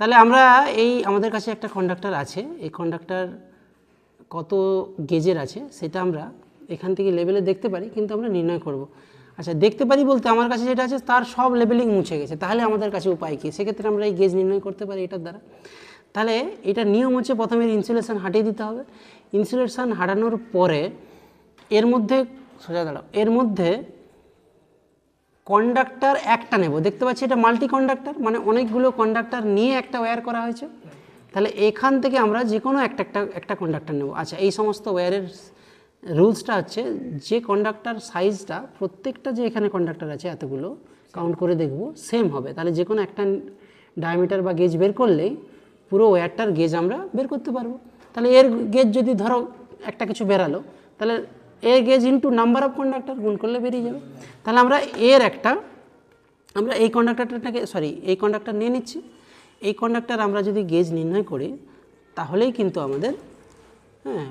তাহলে আমরা এই আমাদের কাছে একটা কন্ডাক্টর আছে। এই কন্ডাক্টর কত গেজের আছে সেটা আমরা এখান থেকে লেভেলে দেখতে পারি, কিন্তু আমরা নির্ণয় করব। আচ্ছা দেখতে পারি বলতে আমার কাছে যেটা আছে তার সব লেভেলিং মুছে গেছে। তাহলে আমাদের কাছে উপায় কী? সেক্ষেত্রে আমরা এই গেজ নির্ণয় করতে পারি এটার দ্বারা। তাহলে এটা নিয়ম হচ্ছে প্রথমে ইনসুলেশান হাঁটিয়ে দিতে হবে। ইনসুলেশান হাঁটানোর পরে এর মধ্যে, সোজা দাঁড়াও, এর মধ্যে কন্ডাক্টর একটা নেব। দেখতে পাচ্ছি এটা মাল্টি কন্ডাক্টর মানে অনেকগুলো কন্ডাক্টর নিয়ে একটা ওয়্যার করা হয়েছে। তাহলে এখান থেকে আমরা যে কোনো একটা একটা একটা কন্ডাক্টর নেব। আচ্ছা এই সমস্ত ওয়্যারের রুলসটা হচ্ছে যে কন্ডাক্টর সাইজটা প্রত্যেকটা যে এখানে কন্ডাক্টর আছে এতগুলো কাউন্ট করে দেখব সেম হবে। তাহলে যে কোনো একটা ডায়ামিটার বা গেজ বের করলেই পুরো ওয়্যারটার গেজ আমরা বের করতে পারব। তাহলে এর গেজ যদি ধরো একটা কিছু বেরালো, তাহলে এর gauge into number of conductor গুণ করলে বেরিয়ে যাবে। তাহলে আমরা এর একটা, আমরা এই কন্ডাক্টরটাকে সরি এই কন্ডাক্টর নিয়ে নিচ্ছি। এই কন্ডাক্টর আমরা যদি গেজ নির্ণয় করি, তাহলেই কিন্তু আমাদের হ্যাঁ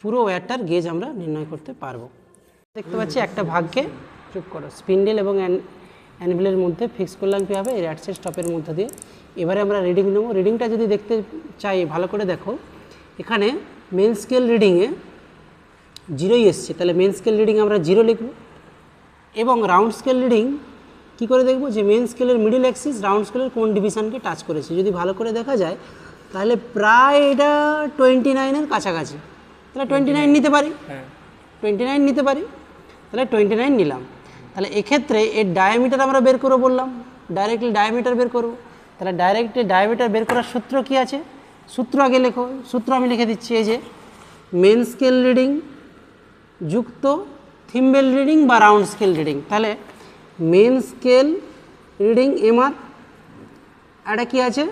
পুরো ওয়্যারটার গেজ আমরা নির্ণয় করতে পারব। দেখতে পাচ্ছি একটা ভাগকে চুপ করো। স্পিন্ডেল এবং অ্যানভিলের মধ্যে ফিক্স করলাম কীভাবে? র্যাটসের স্টপের মধ্যে দিয়ে। এবারে আমরা রিডিং নেব। রিডিংটা যদি দেখতে চাই, ভালো করে দেখো। এখানে মেন স্কেল রিডিংয়ে জিরোই এসছে, তাহলে মেন স্কেল রিডিং আমরা জিরো লিখব। এবং রাউন্ড স্কেল রিডিং কী করে দেখব? যে মেন স্কেলের মিডিল অ্যাক্সিস রাউন্ড স্কেলের কোন ডিভিশনকে টাচ করেছে। যদি ভালো করে দেখা যায়, তাহলে প্রায় এটা টোয়েন্টি নাইনের কাছাকাছি। তাহলে টোয়েন্টি নাইন নিতে পারি। টোয়েন্টি নাইন নিতে পারি। তাহলে টোয়েন্টি নাইন নিলাম। তাহলে এক্ষেত্রে এর ডায়ামিটার আমরা বের করব বললাম। ডাইরেক্টলি ডায়ামিটার বের করব। তাহলে ডাইরেক্টলি ডায়ামিটার বের করার সূত্র কী আছে? সূত্র আগে লেখো, সূত্র আমি লিখে দিচ্ছি, এই যে মেন স্কেল রিডিং যুক্ত থিম্বেল রিডিং বা রাউন্ড স্কেল রিডিং তাহলে মেন স্কেল রিডিং এমআর এটা কি আছে?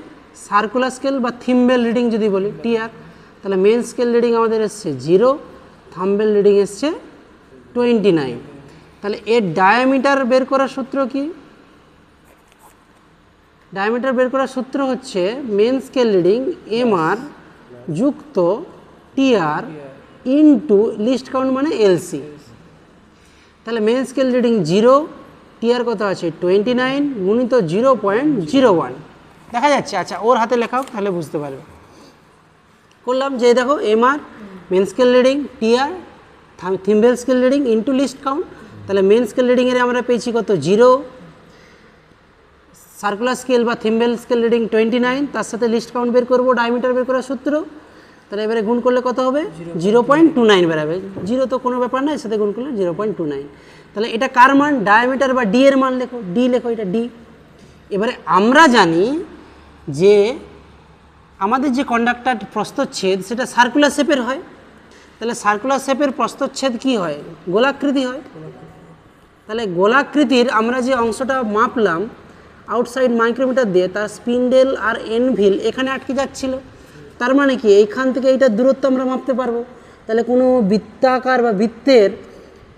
সার্কুলার স্কেল বা থিম্বেল রিডিং যদি বলি টিআর তাহলে মেন স্কেল রিডিং আমাদের এসছে জিরো থাম্বেল রিডিং এসছে টোয়েন্টি নাইন তাহলে এর ডায়ামিটার বের করার সূত্র কি? ডায়ামিটার বের করার সূত্র হচ্ছে মেন স্কেল রিডিং এমআর যুক্ত টিআর ইনটু লিস্ট কাউন্ট মানে এলসি তাহলে main scale reading zero TR কত আছে? টোয়েন্টি নাইন গুণিত জিরো পয়েন্ট জিরো ওয়ান দেখা যাচ্ছে আচ্ছা ওর হাতে লেখাও তাহলে বুঝতে পারবে। করলাম যে দেখো MR main scale reading TR thimble scale reading into least count তাহলে মেন স্কেল রিডিংয়ের আমরা পেয়েছি কত? জিরো সার্কুলার স্কেল বা thimble scale reading twenty nine তার সাথে লিস্ট কাউন্ট বের করব ডায়মিটার বের করার সূত্র। তাহলে এবারে গুণ করলে কত হবে? জিরো পয়েন্ট টু নাইন বেরাবে। জিরো তো কোনো ব্যাপার না এর সাথে গুণ করলে জিরো পয়েন্ট টু নাইন তাহলে এটা কার মান? ডায়ামিটার বা ডি এর মান লেখো ডি লেখো এটা ডি এবারে আমরা জানি যে আমাদের যে কন্ডাক্টার প্রস্তচ্ছেদ সেটা সার্কুলার শেপের হয়। তাহলে সার্কুলার শেপের প্রস্তচ্ছেদ কি হয়? গোলাকৃতি হয়। তাহলে গোলাকৃতির আমরা যে অংশটা মাপলাম আউটসাইড মাইক্রোমিটার দিয়ে তার স্পিন্ডেল আর এনভিল এখানে আটকে যাচ্ছিল। তার মানে কি? এইখান থেকে এইটার দূরত্ব আমরা মাপতে পারব। তাহলে কোনো বৃত্তাকার বা বৃত্তের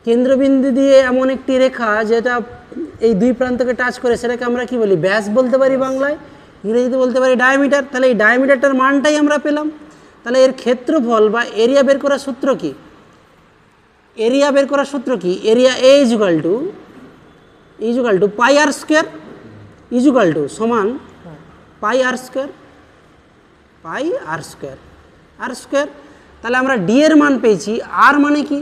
কেন্দ্রবিন্দু দিয়ে এমন একটি রেখা যেটা এই দুই প্রান্তকে টাচ করে, সেটাকে আমরা কি বলি? ব্যাস বলতে পারি বাংলায়? ইংরেজিতে বলতে পারি ডায়ামিটার তাহলে এই ডায়ামিটারটার মানটাই আমরা পেলাম। তাহলে এর ক্ষেত্রফল বা এরিয়া বের করার সূত্র কি? এরিয়া বের করার সূত্র কি? Area A equal to equal to pi R square equal to সমান pi R square pi R square. R square তাহলে আমরা ডি এর মান পেয়েছি। আর মানে কি?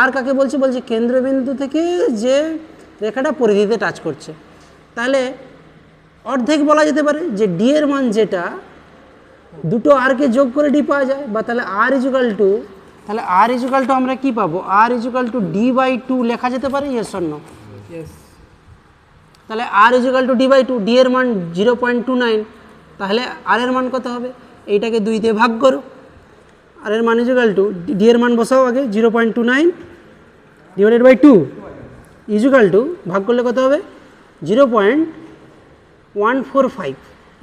আর কাকে বলছে? বলছে কেন্দ্রবিন্দু থেকে যে রেখাটা পরিধিতে টাচ করছে। তাহলে অর্ধেক বলা যেতে পারে যে ডি এর মান যেটা দুটো আরকে যোগ করে ডি পাওয়া যায় বা তাহলে আর ইজুকাল টু তাহলে আর ইজুকাল টু আমরা কি পাবো? R equal to D by two লেখা যেতে পারে? ইয়েস অন্য তাহলে R equal to D by two D এর মান জিরো পয়েন্ট টু নাইন তাহলে আর এর মান কত হবে? এইটাকে দুই দিয়ে ভাগ করো। আর এর মান ইজুকাল টু ডি এর মান বসাও আগে zero point two nine divided by two equal to ভাগ করলে কত হবে? Zero point one four five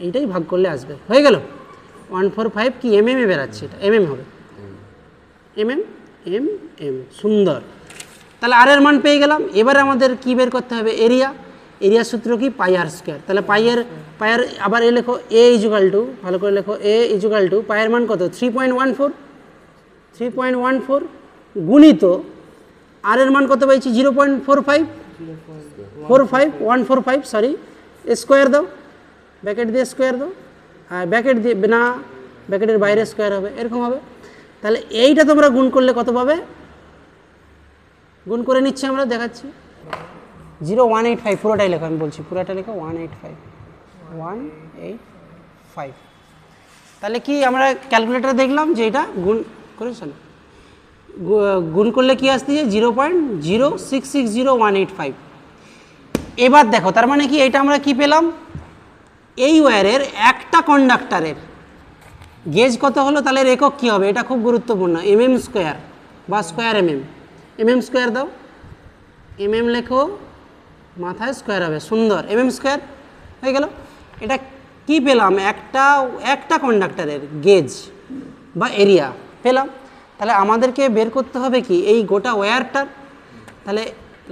এইটাই ভাগ করলে আসবে। হয়ে গেল? ওয়ান ফোর ফাইভ কি? এম এম এ বেরাচ্ছে এটা। এম এম হবে। এম এম এম এম সুন্দর। তাহলে আর এর মান পেয়ে গেলাম। এবার আমাদের কি বের করতে হবে? এরিয়া। এরিয়া সূত্র কি? পাই আর স্কোয়ার তাহলে পাইয়ের পায়ের আবার এ লেখো এ ইজুকাল টু ভালো করে লেখো এ ইজুকাল টু পায়ের মান কত? Three point one four three point one four গুণিত আর এর মান কত পাইছি? Zero point four five four five one four five sorry square দাও ব্যাকেট দিয়ে স্কোয়ার দাও। আর ব্যাকেট দিয়ে, না ব্যাকেটের বাইরে স্কোয়ার হবে, এরকম হবে। তাহলে এইটা তোমরা গুণ করলে কত পাবে? গুণ করে নিচ্ছি আমরা, দেখাচ্ছি। জিরো ওয়ান এইট ফাইভ, পুরোটাই লেখো, আমি বলছি, পুরোটা লেখো, one eight five. One eight five. তাহলে কি আমরা ক্যালকুলেটারে দেখলাম যে এটা গুণ করেছেন গুণ করলে কি আসতেছে zero point zero six six zero one eight five. এবার দেখো, তার মানে কি এটা আমরা কি পেলাম? এই ওয়্যারের একটা কন্ডাক্টারের গেজ কত হলো? তাহলে একক কী হবে? এটা খুব গুরুত্বপূর্ণ এম এম স্কোয়ার বা square M M M M square দাও। এম এম লেখো মাথায় স্কোয়ার হবে, সুন্দর। এম এম স্কোয়ার হয়ে গেল? এটা কি পেলাম? একটা একটা কন্ডাক্টারের গেজ বা এরিয়া পেলাম। তাহলে আমাদেরকে বের করতে হবে কি? এই গোটা ওয়্যারটার তাহলে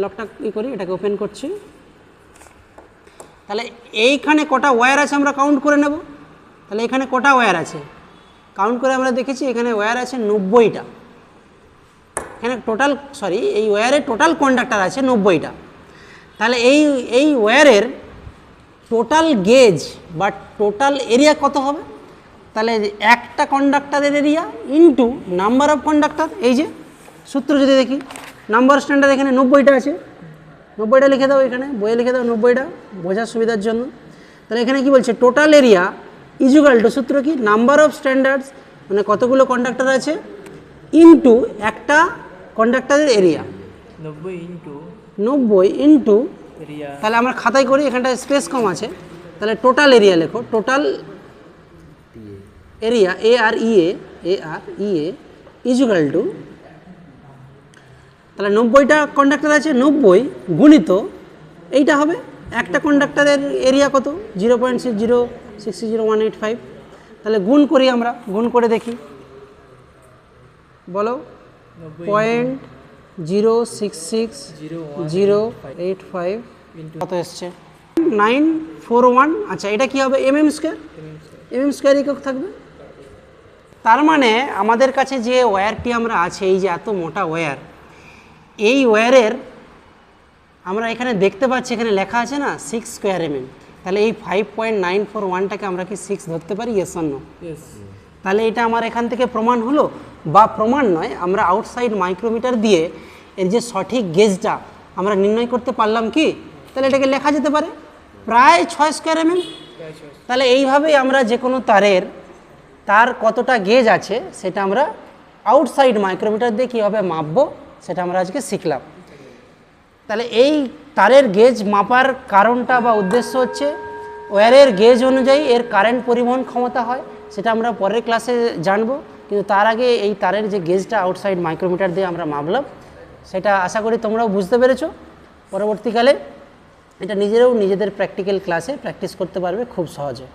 লকটা ই করি, এটাকে ওপেন করছি। তাহলে এইখানে কটা ওয়্যার আছে আমরা কাউন্ট করে নেব। তাহলে এখানে কটা ওয়্যার আছে? কাউন্ট করে আমরা দেখেছি, এখানে ওয়্যার আছে নব্বইটা। এখানে টোটাল সরি এই ওয়্যারের টোটাল কন্ডাক্টার আছে নব্বইটা। তাহলে এই এই ওয়্যারের টোটাল গেজ বা টোটাল এরিয়া কত হবে? তাহলে একটা কন্ডাক্টারের area into number of conductor এই যে সূত্র যদি দেখি নাম্বার স্ট্যান্ডার্ড এখানে নব্বইটা আছে। নব্বইটা লিখে দাও এখানে, বইয়ে লিখে দাও নব্বইটা, বোঝার সুবিধার জন্য। তাহলে এখানে কি বলছে? টোটাল এরিয়া ইজুগাল টু সূত্র কি? নাম্বার অফ স্ট্যান্ডার্ডস মানে কতগুলো কন্ডাক্টার আছে? ইনটু একটা কন্ডাক্টারের এরিয়া নব্বই ইন্টু নব্বই ইনটু তাহলে আমরা খাতায় করি এখানটা স্পেস কম আছে। তাহলে টোটাল এরিয়া লেখো total area A R E A A R E A equal to তাহলে নব্বইটা কন্ডাক্টর আছে নব্বই গুণিত এইটা হবে? একটা কন্ডাক্টরের এরিয়া কত? Zero point six zero six zero one eight five তাহলে গুণ করি আমরা গুণ করে দেখি। বলো? Point zero six six zero eight five. কত এসছে? Nine four one. আচ্ছা এটা কি হবে? M M square M M square একক থাকবে? তার মানে আমাদের কাছে যে ওয়্যারটি আমরা আছে এই যে এত মোটা ওয়্যার এই ওয়্যারের আমরা এখানে দেখতে পাচ্ছি এখানে লেখা আছে না সিক্স স্কোয়ার এম এম তাহলে এই ফাইভ পয়েন্ট নাইন ফোর ওয়ানটাকে আমরা কি সিক্স ধরতে পারি? ইয়েস অন্য ইয়েস তাহলে এটা আমার এখান থেকে প্রমাণ হলো বা প্রমাণ নয়, আমরা আউটসাইড মাইক্রোমিটার দিয়ে এর যে সঠিক গেজটা আমরা নির্ণয় করতে পারলাম কি? তাহলে এটাকে লেখা যেতে পারে প্রায় ছয় স্কোয়ার এম তাহলে এইভাবেই আমরা যে কোনো তারের, তার কতটা গেজ আছে সেটা আমরা আউটসাইড মাইক্রোমিটার দিয়ে কীভাবে মাপবো সেটা আমরা আজকে শিখলাম। তাহলে এই তারের গেজ মাপার কারণটা বা উদ্দেশ্য হচ্ছে ওয়্যারের গেজ অনুযায়ী এর কারেন্ট পরিবহন ক্ষমতা হয়, সেটা আমরা পরের ক্লাসে জানব। কিন্তু তার আগে এই তারের যে গেজটা আউটসাইড মাইক্রোমিটার দিয়ে আমরা মাপলাম, সেটা আশা করি তোমরাও বুঝতে পেরেছ। পরবর্তীকালে এটা নিজেরাও নিজেদের প্র্যাকটিক্যাল ক্লাসে প্র্যাকটিস করতে পারবে খুব সহজে।